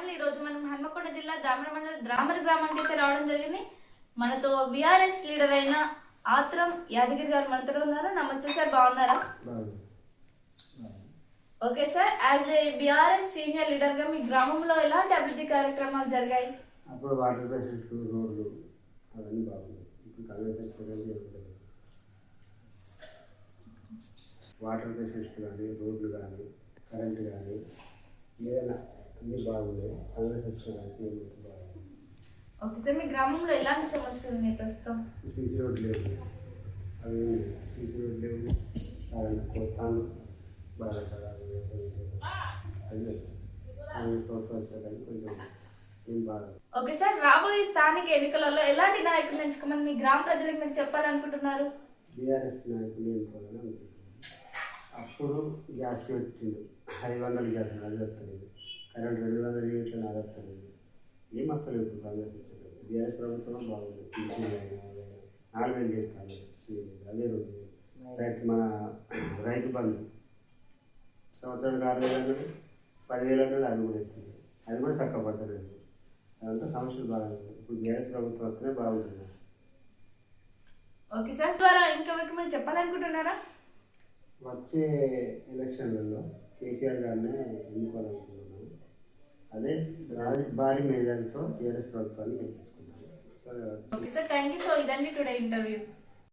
Channel ఈ రోజు మనం హన్మకొండ జిల్లా దామర మండల ద్రామర గ్రామానికి అయితే రావడం జరిగింది. మనతో బీఆర్ఎస్ లీడర్ అయిన ఆత్రం యాదగిరి గారు మనతో ఉన్నారు. నమస్తే సార్ బాగున్నారా? Okay sir as a BRS senior లీడర్గా మీ గ్రామంలో ఎలాంటి అభివృద్ధి కార్యక్రమాలు జరిగాయి? అప్పుడు వాటర్ ఫెసిలిటీ రోడ్లు అవన్నీ బాగున్నాయి ఇప్పుడు కాంగ్రెస్ వచ్చేసరికి ఏం వాటర్ ఫెసిలిటీ కానీ రోడ్లు కానీ కరెంటు కానీ ఏదైనా అన్నీ బాగున్నాయి కాంగ్రెస్ బాగుంది ఓకే సార్ మీ గ్రామంలో ఎలాంటి సమస్యలు ఉన్నాయి ప్రస్తుతం? సీసీ రోడ్లు లేవు. అవి సీసీ రోడ్లు లేవు. కరెంట్ కొత్తాను బాగా లేదు కాంగ్రెస్ ప్రభుత్వం కొంచెం బాగా ఓకే సార్ రాబోయే స్థానిక ఎన్నికలలో ఎలాంటి నాయకుడిని ఎంచుకోమని మీ గ్రామ ప్రజలకు మీరు చెప్పాలనుకుంటున్నారు? బీఆర్ఎస్ నాయకులు అనుకుంటున్నాను అప్పుడు గ్యాస్ పెట్టిండు. ఐదు వందల గ్యాస్ అది వస్తలేదు. కరెంట్ రెండు వందల యూనిట్లు వస్తలేదు ఏం వస్తలేదు ఇప్పుడు కాంగ్రెస్ వచ్చేది? బీఆర్ఎస్ ప్రభుత్వం బాగుంది. నాలుగు వేలు చేస్తాను. అదే రెండు వేలు రైతు మన రైతు బంధు. సంవత్సరానికి ఆరు వేలు అన్నాడు పదివేలు అన్నాడు అది కూడా ఇస్తుంది అది కూడా పడతలేదు అదంతా సమస్యలు బాగుంది ఇప్పుడు బీఆర్ఎస్ ప్రభుత్వం వస్తేనే బాగుంటుంది. ఓకే సార్ ద్వారా ఇంకెవరికి మీరు చెప్పాలనుకుంటున్నారా? వచ్చే ఎలక్షన్లలో కేసీఆర్ గారినే ఎన్నుకోవాలనుకుంటున్నాను అదే రాజు భారీ మేజర్తో టీఆర్ఎస్ ప్రభుత్వాన్ని గెలిపించుకున్నాను సరే okay. Sir thank you so ఇదండి టుడే ఇంటర్వ్యూ.